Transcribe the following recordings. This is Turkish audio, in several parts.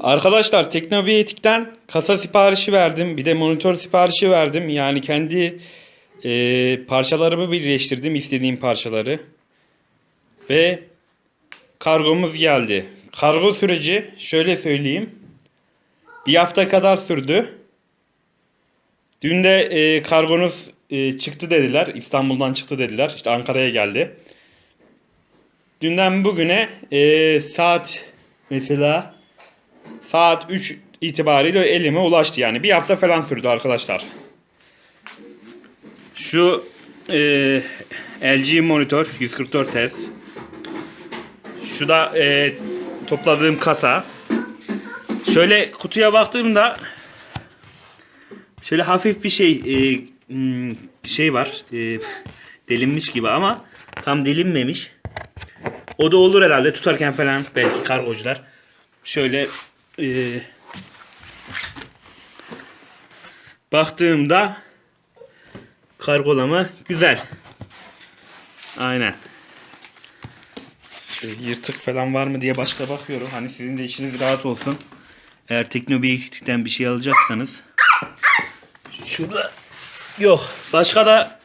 Arkadaşlar Teknobiyetik'ten kasa siparişi verdim. Bir de monitör siparişi verdim. Yani kendi e, parçalarımı birleştirdim. istediğim parçaları. Ve kargomuz geldi. Kargo süreci şöyle söyleyeyim. Bir hafta kadar sürdü. Dün de e, kargonuz e, çıktı dediler. İstanbul'dan çıktı dediler. İşte Ankara'ya geldi. Dünden bugüne e, saat mesela saat 3 itibariyle elime ulaştı yani. Bir hafta falan sürdü arkadaşlar. Şu e, LG monitör 144 Hz. Şu da e, topladığım kasa. Şöyle kutuya baktığımda şöyle hafif bir şey e, hmm, şey var. E, delinmiş gibi ama tam delinmemiş. O da olur herhalde tutarken falan belki kargocular. Şöyle e, baktığımda kargolama güzel. Aynen. Şöyle yırtık falan var mı diye başka bakıyorum. Hani sizin de içiniz rahat olsun. Eğer Teknobiyektik'ten bir şey alacaksanız. Şurada yok. Başka da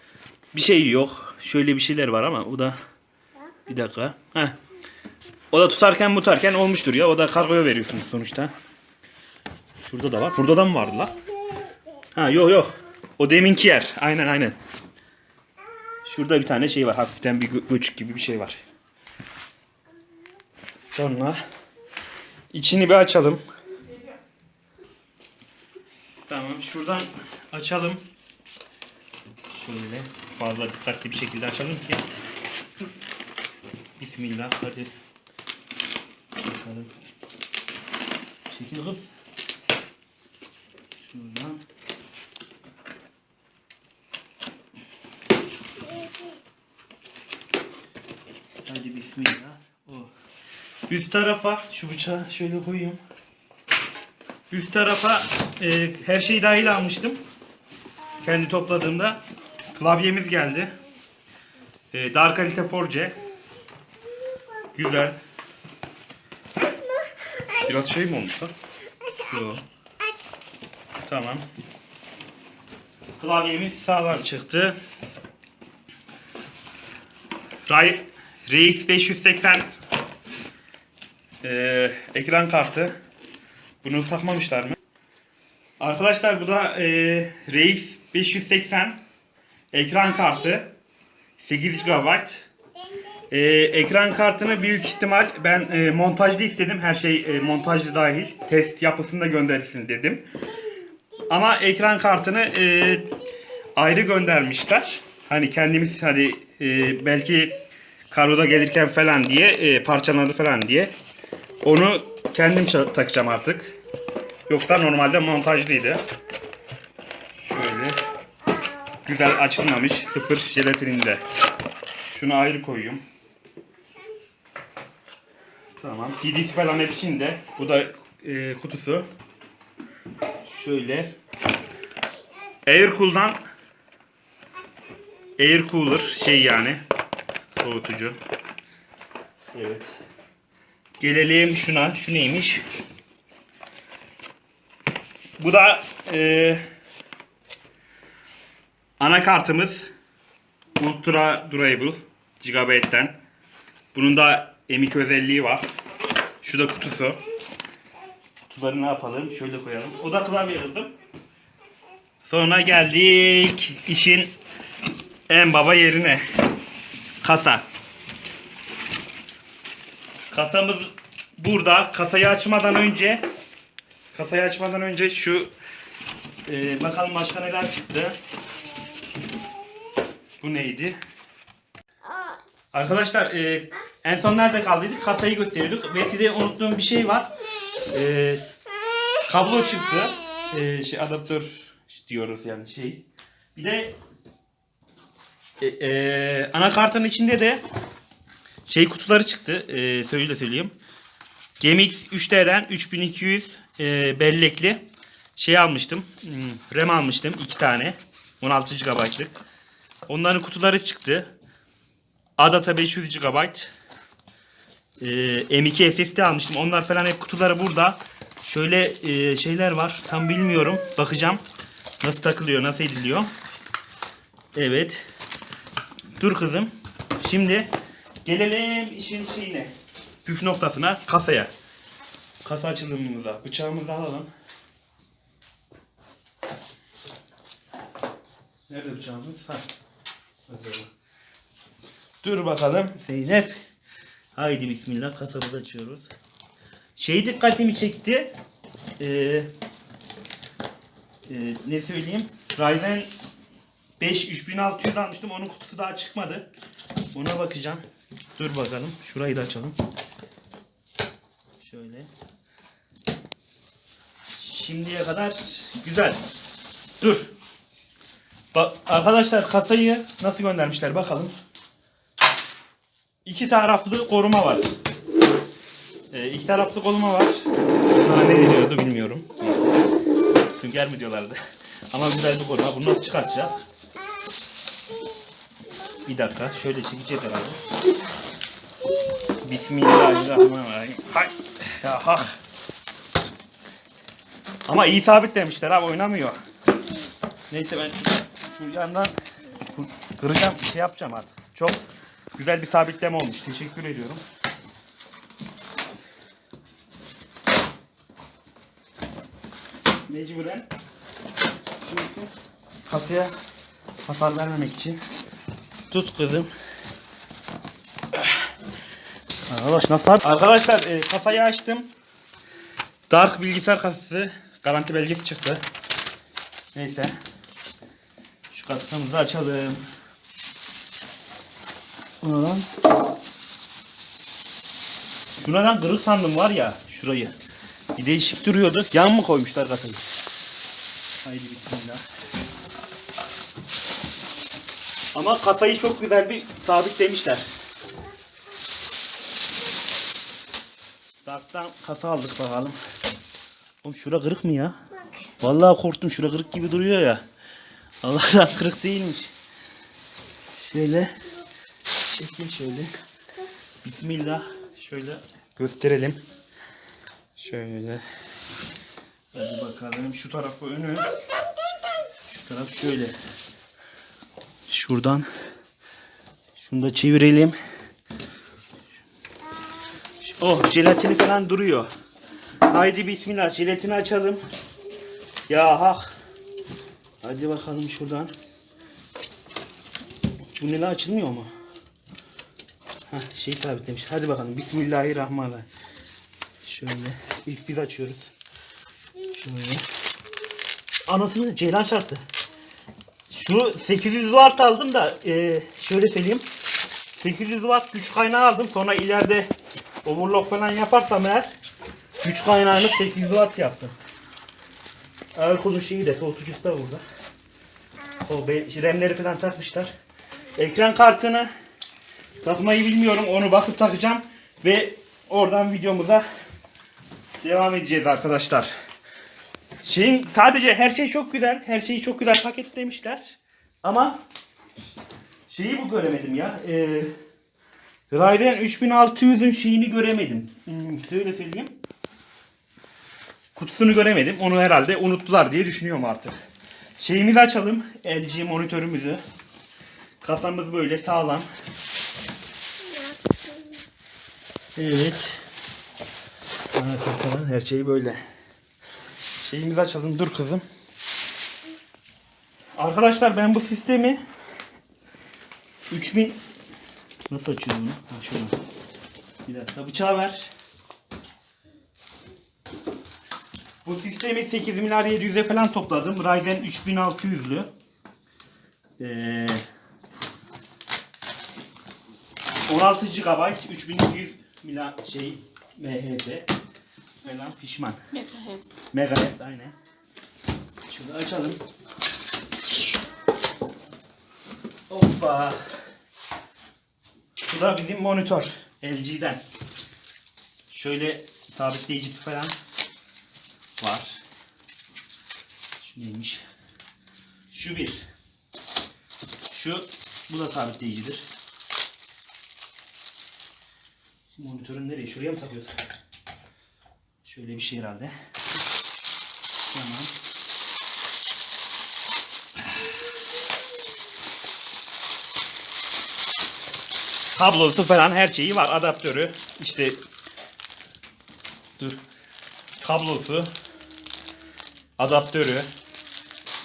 bir şey yok. Şöyle bir şeyler var ama o da bir dakika. Heh. O da tutarken mutarken olmuştur ya. O da kargoya veriyorsunuz sonuçta. Şurada da var. Burada da mı vardı la? Ha yok yok. O deminki yer. Aynen aynen. Şurada bir tane şey var. Hafiften bir gö- göçük gibi bir şey var. Sonra içini bir açalım. Tamam şuradan açalım. Şöyle fazla dikkatli bir şekilde açalım ki. Bismillah hadi. Bakalım. Çekil. Şuradan. Hadi bismillah. Oh. Üst tarafa şu bıçağı şöyle koyayım. Üst tarafa e, her şeyi dahil almıştım. Kendi topladığımda. Klavyemiz geldi. E, dar kalite Forge. Güzel. Biraz şey mi olmuş lan? Tamam. Klavyemiz sağlam çıktı. Ray, RX 580 ee, ekran kartı. Bunu takmamışlar mı? Arkadaşlar bu da e, RX 580 ekran kartı. 8 GB. Ee, ekran kartını büyük ihtimal ben e, montajlı istedim. Her şey e, montajlı dahil. Test yapısında gönderilsin dedim. Ama ekran kartını e, ayrı göndermişler. Hani kendimiz hani e, belki kargoda gelirken falan diye e, parçalanır falan diye. Onu kendim takacağım artık. Yoksa normalde montajlıydı. Şöyle. Güzel açılmamış. Sıfır jelatininde. Şunu ayrı koyuyorum. Tamam. CD'si falan hep içinde. Bu da e, kutusu. Şöyle. Aircool'dan Air Cooler şey yani soğutucu. Evet. Gelelim şuna. Şu neymiş? Bu da e, anakartımız Ultra Durable Gigabyte'den. Bunun da M2 özelliği var. Şu da kutusu. Kutuları ne yapalım? Şöyle koyalım. O da klavye kızım. Sonra geldik işin en baba yerine. Kasa. Kasamız burada. Kasayı açmadan önce kasayı açmadan önce şu e, bakalım başka neler çıktı. Bu neydi? Arkadaşlar e, en son nerede kaldıydık? Kasayı gösteriyorduk. Ve size unuttuğum bir şey var. E, kablo çıktı. E, şey adaptör diyoruz yani şey. Bir de e, e, anakartın içinde de şey kutuları çıktı. E, söyle söyleyeyim. GMX 3D'den 3200 e, bellekli şey almıştım. Hmm, RAM almıştım iki tane. 16 GB'lık. Onların kutuları çıktı. Adata 500 GB. E, M2 SSD almıştım. Onlar falan hep kutuları burada. Şöyle e, şeyler var. Tam bilmiyorum. Bakacağım. Nasıl takılıyor, nasıl ediliyor. Evet. Dur kızım. Şimdi gelelim işin şeyine. Püf noktasına, kasaya. Kasa açılımımıza. Bıçağımızı alalım. Nerede bıçağımız? Ha. Dur bakalım Zeynep. Haydi bismillah kasamızı açıyoruz. Şey dikkatimi çekti. Ee, e, ne söyleyeyim? Ryzen 5 3600 almıştım. Onun kutusu daha çıkmadı. Ona bakacağım. Dur bakalım. Şurayı da açalım. Şöyle. Şimdiye kadar güzel. Dur. Bak arkadaşlar kasayı nasıl göndermişler bakalım. İki taraflı koruma var. Ee, iki taraflı koruma var. Şunlara ne deniyordu bilmiyorum. Sünger mi diyorlardı. Ama güzel bir koruma. Bunu nasıl çıkartacağız? Bir dakika. Şöyle çekeceğiz herhalde. Bismillahirrahmanirrahim. Hay. Ya ha. Ama iyi sabitlemişler abi oynamıyor. Neyse ben şu yandan kıracağım bir şey yapacağım artık. Çok güzel bir sabitleme olmuş. Teşekkür ediyorum. Mecburen çünkü kasaya hasar vermemek için tut kızım. Arkadaş nasıl? Arkadaşlar e, kasayı açtım. Dark bilgisayar kasası garanti belgesi çıktı. Neyse. Şu kasamızı açalım. Buradan. Şuradan kırık sandım var ya şurayı. Bir değişik duruyordu. Yan mı koymuşlar kasayı? Haydi bismillah. Ama kasayı çok güzel bir sabitlemişler. Dark'tan kasa aldık bakalım. Oğlum şura kırık mı ya? Vallahi korktum şura kırık gibi duruyor ya. Allah'tan kırık değilmiş. Şöyle şekil şöyle. Bismillah. Şöyle gösterelim. Şöyle. Hadi bakalım. Şu tarafı önü. Şu taraf şöyle. Şuradan. Şunu da çevirelim. Oh jelatini falan duruyor. Haydi bismillah jelatini açalım. Ya hak. Hadi bakalım şuradan. Bu ne lan açılmıyor mu? Heh, şey sabitlemiş. Hadi bakalım. Bismillahirrahmanirrahim. Şöyle. ilk biz açıyoruz. Şöyle. Anasını ceylan çarptı. Şu 800 watt aldım da e, şöyle söyleyeyim. 800 watt güç kaynağı aldım. Sonra ileride overlock falan yaparsam eğer güç kaynağını 800 watt yaptım. Erkul'un şeyi de soğutucusu da burada. O RAM'leri falan takmışlar. Ekran kartını takmayı bilmiyorum. Onu bakıp takacağım. Ve oradan videomuza devam edeceğiz arkadaşlar. Şeyin sadece her şey çok güzel. Her şeyi çok güzel paketlemişler. Ama şeyi bu göremedim ya. Ee, Ryzen 3600'ün şeyini göremedim. Hmm, söyle söyleyeyim. Kutusunu göremedim. Onu herhalde unuttular diye düşünüyorum artık. Şeyimizi açalım. LG monitörümüzü. Kasamız böyle sağlam. Evet. Arka falan her şey böyle. Şeyimizi açalım. Dur kızım. Arkadaşlar ben bu sistemi 3000 Nasıl açıyorum bunu? Ha şuradan. Bir dakika bıçağı ver. Bu sistemi 8 milyar 700'e falan topladım. Ryzen 3600'lü. Ee, 16 GB 3200 milyar şey MHz falan fişman. Megahertz. Megahertz aynen. Şunu açalım. Hoppa. Bu da bizim monitör. LG'den. Şöyle sabitleyicisi falan var. Şu neymiş? Şu bir. Şu bu da sabitleyicidir. Monitörün nereye? Şuraya mı takıyorsun? Şöyle bir şey herhalde. Tamam. Kablosu falan her şeyi var. Adaptörü. işte dur. Kablosu. Adaptörü.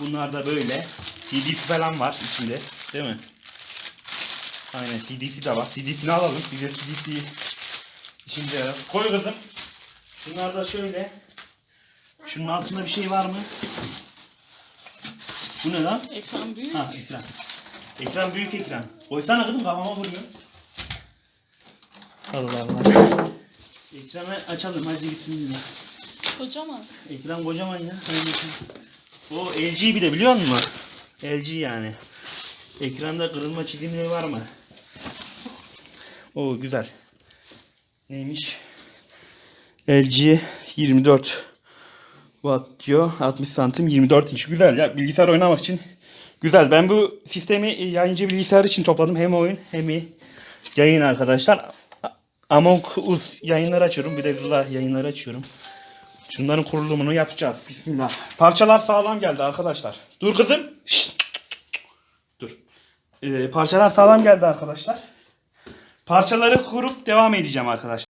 Bunlar da böyle. CD'si falan var içinde. Değil mi? Aynen CD'si de var. CD'sini alalım. Bize CD'si içinde yarar. Koy kızım. Bunlar da şöyle. Şunun altında bir şey var mı? Bu ne lan? Ekran büyük. Ha ekran. Ekran büyük ekran. Koysana kızım kafama vuruyor. Allah Allah. Ekranı açalım hadi gitsin. Kocaman. Ekran kocaman ya. Hadi. O LG bir de biliyor musun? LG yani. Ekranda kırılma çizimleri var mı? O güzel. Neymiş? LG 24 watt diyor. 60 santim 24 inç. Güzel ya. Bilgisayar oynamak için güzel. Ben bu sistemi yayıncı bilgisayar için topladım. Hem oyun hem yayın arkadaşlar. Among Us yayınları açıyorum. Bir de Zula yayınları açıyorum. Şunların kurulumunu yapacağız. Bismillah. Parçalar sağlam geldi arkadaşlar. Dur kızım. Şşt. Dur. Ee, parçalar sağlam geldi arkadaşlar. Parçaları kurup devam edeceğim arkadaşlar.